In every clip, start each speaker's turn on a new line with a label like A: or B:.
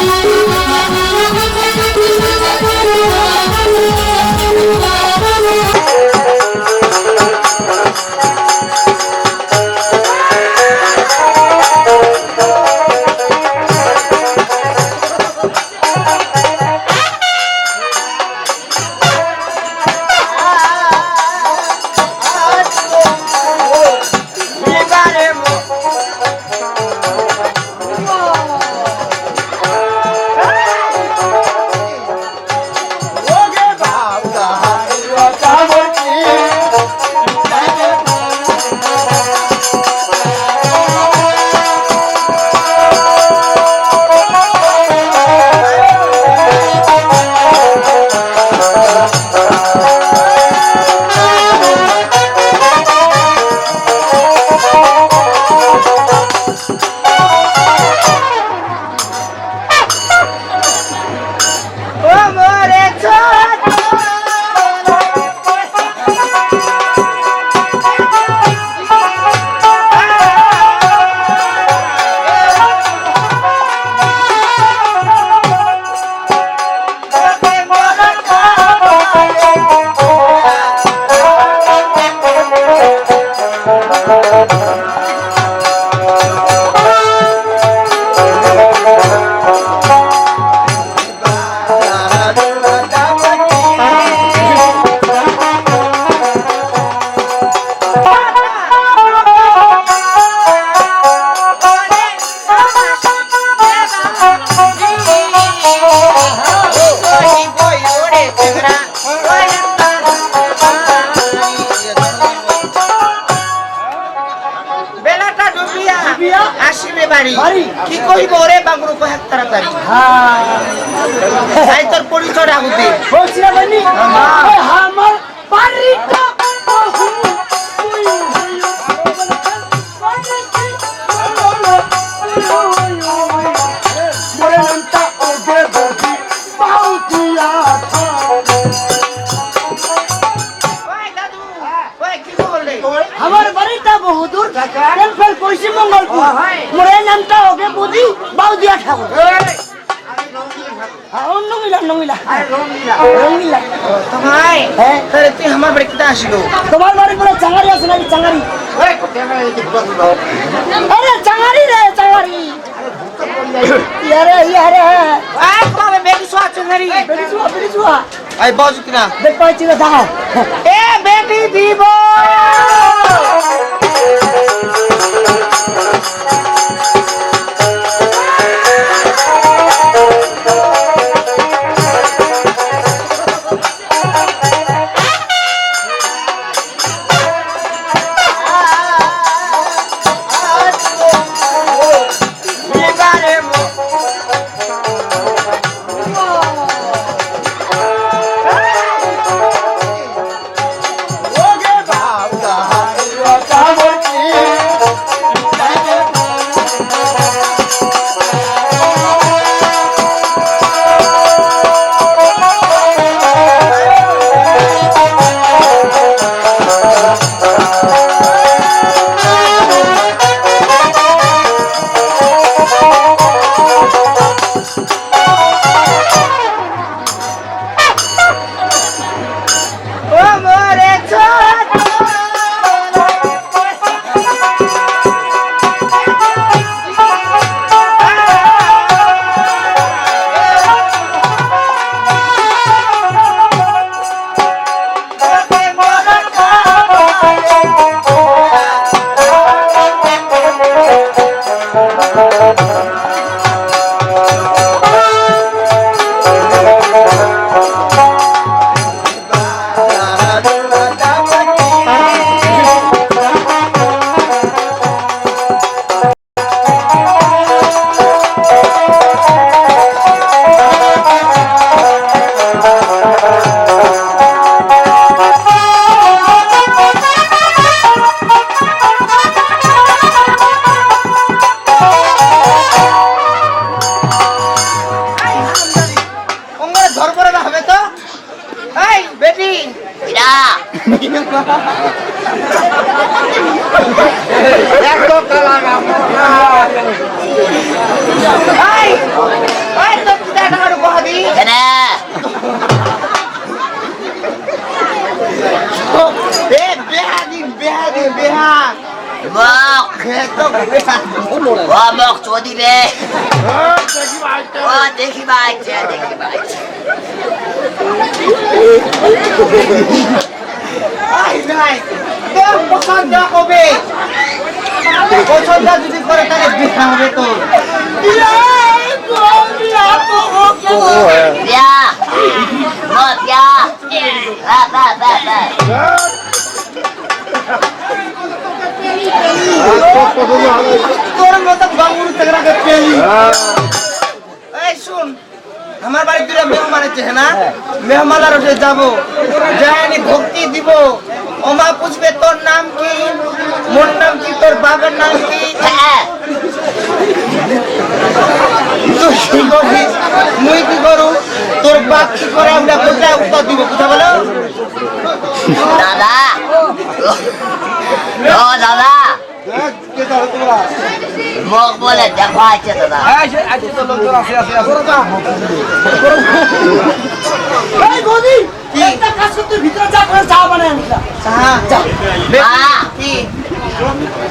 A: ও কি কইব রে তারা কয়েক হ্যাঁ। তাই তোর পরিচয় রাখতে
B: বলছি না বানি মঙ্গলপুর মরে নামটা ওকে বুঝি বাউদিয়া ঠাকুর। হ্যাঁ, তোমার বাড়ি কোনো চাঙারি আছে নাকি? চাঙারি। আরে চাঙারি রে চাঙারি। ইয়ারে ইয়ারে
A: আই কবে বেটি সোয়া চুঙ্গারি
B: বেরিজুয়া বেরিজুয়া
A: আই বস কিনা।
B: দেখ পাইছি দাও।
A: এ বেটি দিব। আই নাই। তোর পছন্দ হবে। পছন্দ যদি করে তাহলে বিয়া হবে তোর
C: বা বা বা বা
A: তোর মতো বাবুর থেকে পেলি। এই শুন আমার বাড়ি দুটো মেহমান আছে হ্যাঁ না? মেহমান আর ওঠে যাব। যাইনি ভক্তি দিব। ওমা পুষবে তোর নাম কি? মোর নাম কি? তোর বাবার নাম কি?
C: হ্যাঁ।
A: তুই কি করিস মুই কি করু? তোর বাপ কি করে আমরা কোথায় উত্তর দিব কোথা বলো?
C: দাদা। ও দাদা। মুখ বলে দেখো আছে দাদা।
A: কি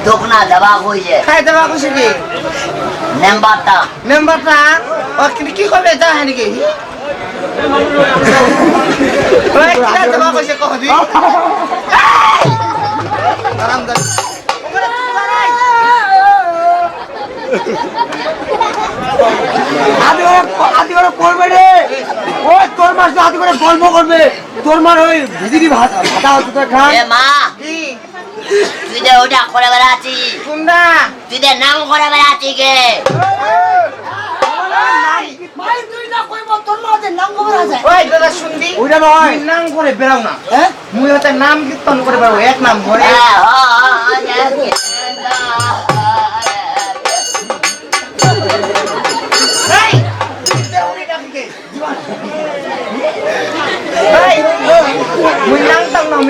C: দোকনা দেবা কইছে
A: খাই দেবা খুশি কি
C: নেম্বারটা
A: মেম্বারটা ও কি- কি করবে যা হ্যাঁ নাকি ওই কিরা দেবা কইছে আরাম কর
B: আদি করে আদি করে করবে রে। ওই তোর মাস আদি করে গল্প করবে। তোর মার ওই ভিজিরি ভাত ভাতা হচ্ছে তো খান
C: এ মা তুই যে ওটা করে বেড়াচ্ছি।
A: কুন্ডা
C: তুই যে নাম করে বেড়াচ্ছি গে।
B: নাম খবর আছে
A: ওই দাদা শুনবি
B: ওইটা নয়।
A: তুই নাম করে বেরাও না।
B: হ্যাঁ?
A: মুই হতে নাম কীর্তন করে বেরাও এক নাম করে।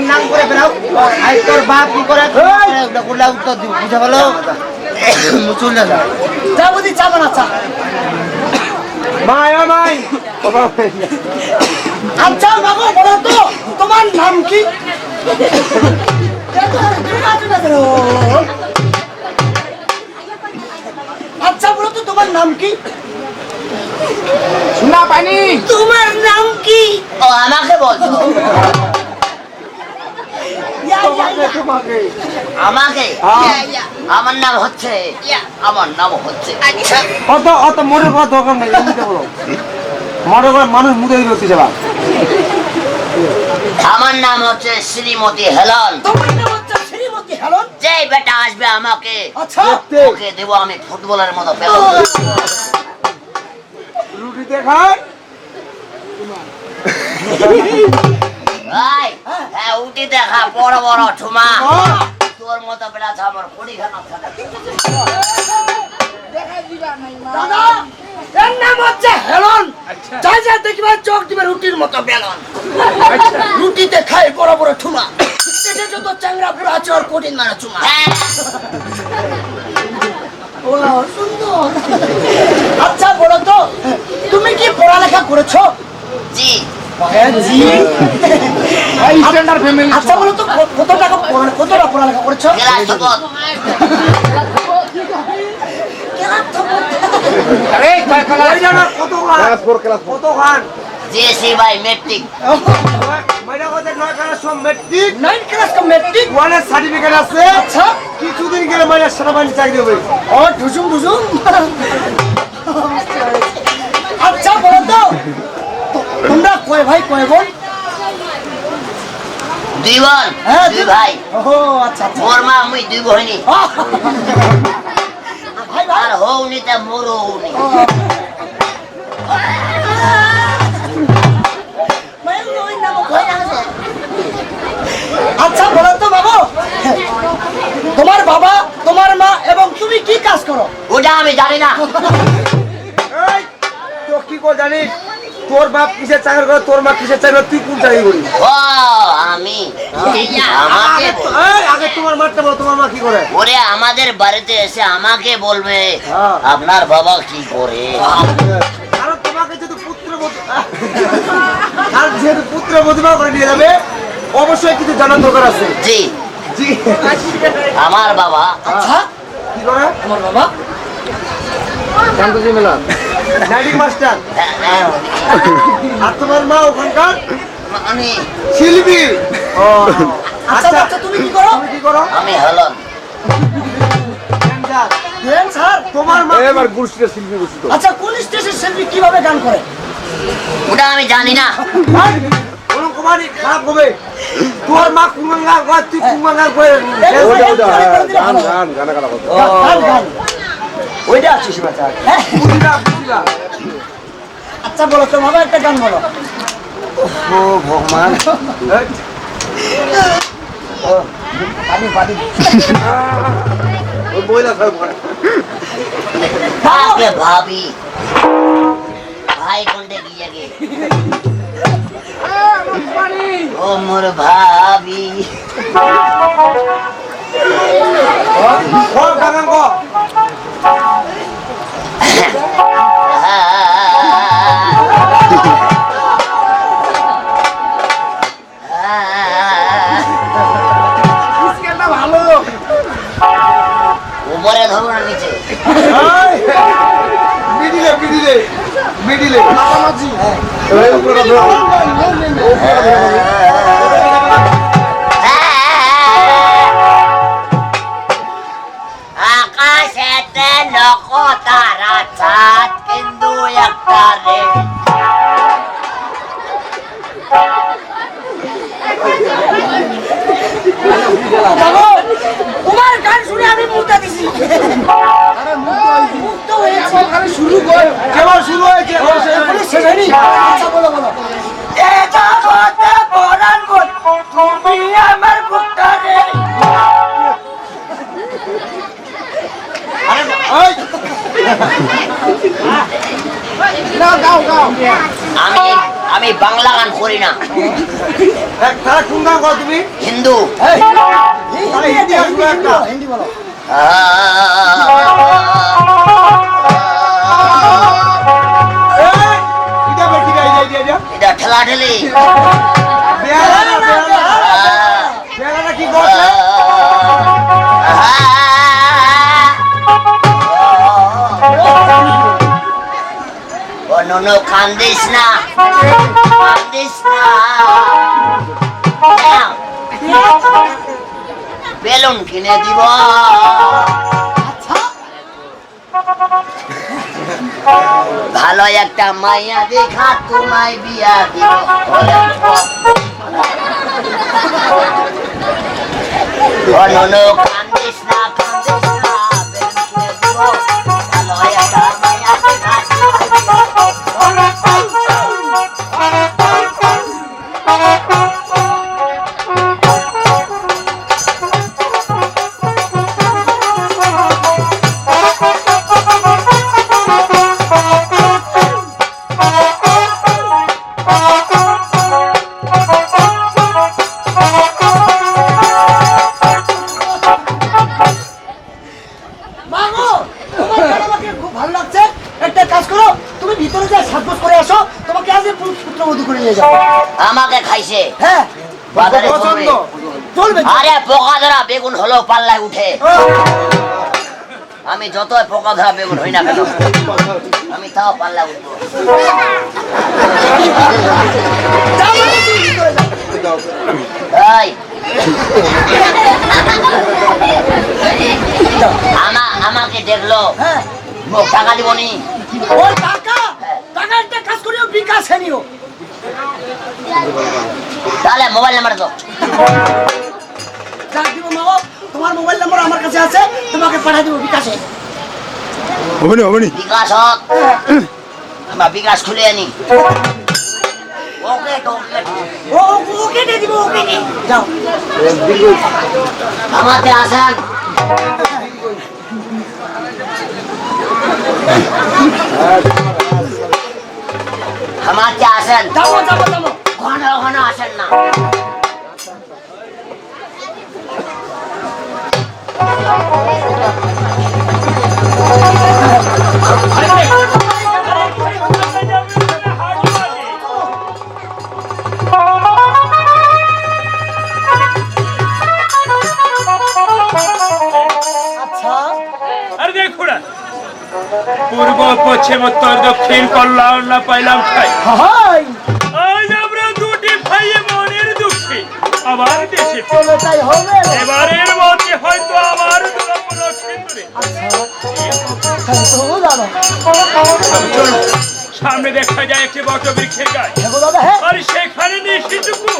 A: না করে তোর বাপ কি করে? করলে উত্তর দিব বুঝা
B: যা। বুঝি চা
D: মাই
B: আচ্ছা বাবু বলো তো তোমার নাম কি? আচ্ছা বলো তো তোমার নাম কি?
D: শোনা পাইনি।
B: তোমার নাম কি?
C: ও আমাকে।
D: তোমাকে
C: আমাকে? আমার নাম হচ্ছে আমার নাম হচ্ছে।
D: অত অত করার দরকার নেই বলো। করে মানুষ মুদে হচ্ছে যাবা
C: আমার নাম হচ্ছে শ্রীমতী হেলন
B: তোমার নাম হচ্ছে শ্রীমতী হেলন
C: যে বেটা আসবে আমাকে
B: আচ্ছা।
C: ওকে দেবো আমি ফুটবলের মতো পেল
D: রুটি দেখায়
C: ভাই হ্যাঁ উঠি দেখা বড় বড় ঠুমা। তোর মতো বেটা আমার কুড়ি খানা
B: দাদা! এর নাম হচ্ছে হেলন। যা যা দেখবে চোখ দিবে রুটির মতো বেলন। রুটিতে খাই বড় বড় ঠুমা। পেটে যত চ্যাংরা পুরো আছে ওর কঠিন মারা চুমা ও সুন্দর। আচ্ছা বলো তো তুমি কি পড়ালেখা করেছ?
C: জি।
B: জি।
D: স্ট্যান্ডার্ড ফ্যামিলি
B: আচ্ছা বলো তো কত টাকা কতটা পড়ালেখা করেছ?
C: GAC by metric.
D: সার্টিফিকেট আছে।
B: আচ্ছা।
D: কিছুদিন গেলে মাইনা সেনাবাহিনী চাকরি হবে।
B: ও ঢুসুম ঢুসুম। আচ্ছা বলো তো। তোমরা কয় ভাই কয় বোন?
C: দুই বোন।
B: হ্যাঁ,
C: দুই ভাই।
B: ও আচ্ছা আচ্ছা।
C: মোর মা মুই দুই বহিনী আর হৌনি তা মোর হৌনি
B: আচ্ছা বলো তো বাবু। তোমার বাবা তোমার মা এবং তুমি কি কাজ করো?
C: ওটা আমি জানি না।
D: করে জানিস তোর বাপ কিসের চাকরি করে তোর মা কিসের চাকরি তুই কোন চাকরি করিস?
C: ও আমি। আমাকে
D: আগে তোমার মারতে বলো তোমার মা কি করে?
C: ওরে আমাদের বাড়িতে এসে আমাকে বলবে
D: হ্যাঁ।
C: আপনার বাবা কি করে?
D: কারণ তোমাকে যদি পুত্র আর যেহেতু পুত্র প্রতিভা করে নিয়ে যাবে অবশ্যই কিছু জানার দরকার আছে।
C: জি।
D: জি।
C: আমার বাবা
B: আচ্ছা
D: কি করে?
B: তোমার বাবা?
D: শান্তজি মেলা মাস্টার আর তোমার মা ওখানকার?
C: আমি।
D: শিল্পী। ও
B: আচ্ছা বাচ্চা তুমি কি করো?
D: তুমি কি করো?
C: আমি হলন।
B: দেন স্যার
D: তোমার মা
E: এবার গোষ্ঠীটা শিল্পী
B: আচ্ছা কোন স্টেজের শিল্পী কীভাবে গান করে?
C: ওটা আমি জানি না।
D: কোনো খারাপ হবে। তোমার মা করে তুই করে
E: হ্যাঁ, গান গান গানা গানা কথা
B: গান গান।
D: ওইটা আছে
B: হ্যাঁ? আচ্ছা বলো তোমাকে একটা গান বলো।
D: ও ভগবান
B: পানি পানি
E: মহিলা সব করে
C: ভাবি। ভাই কোনটা গিয়ে গে ও মোর ভাবি।
D: ও
C: উপরে ধরবো না নিচে।
D: মিডিলে মিডিলে মিডিলে মাঝামাঝি
E: উপরে ধরো।
B: তোমার গান শুনে আমি মুক্তা দিছি মুক্ত হয়েছে। শুরু কর
D: কেবল শুরু হয়েছে?
B: শেষ হয়নি।
C: আমি আমি বাংলা গান করি না।
D: তারা কোন গান করো তুমি?
C: হিন্দু।
D: হিন্দি
B: বলো।
D: এটা
C: ঠেলা ঠেলি নুনু কান্দিস না কান্দিস না। বেলুন কিনে দিব। ভালো একটা মাইয়া দেখা, তোমায় বিয়া দিব। ও চলবে। আরে পোকা ধরা বেগুন হলো পাল্লায় উঠে। আমি যত পোকা ধরা বেগুন হই না কেন আমি তাও পাল্লা উঠবো। আমাকে দেখল।
B: হ্যাঁ।
C: মুখ টাকা দিবনি
B: ওই টাকা? টাকা একটা কাজ করিও বিকাশ নিও
C: তাহলে মোবাইল নাম্বার
B: যা তোমার মোবাইল নম্বর আমার কাছে আছে তোমাকে পাঠিয়ে দেবো বিকাশে।
E: হবে না হবে না
C: বিকাশ হোক। আমরা বিকাশ খুলে আনি। ওকে তো ওকে
B: ও ও- ওকে দিয়ে দিব ওকে দিয়ে। যাও।
C: আমাতে আসেন। আমাতে আসেন।
B: যাব যাব যাব।
C: ঘন ঘন আসেন না।
B: আচ্ছা।
F: পূর্ব পশ্চিম উত্তর দক্ষিণ কল্যাণ না পাইলাম খাই হ্যাঁ, হ্যাঁ। আবার দেশে এবারের মধ্যে হয়তো আবার সামনে দেখা যায় একটি বট বৃক্ষের গাছ আর সেখানে নিয়ে সেটুকু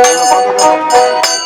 B: Thank you.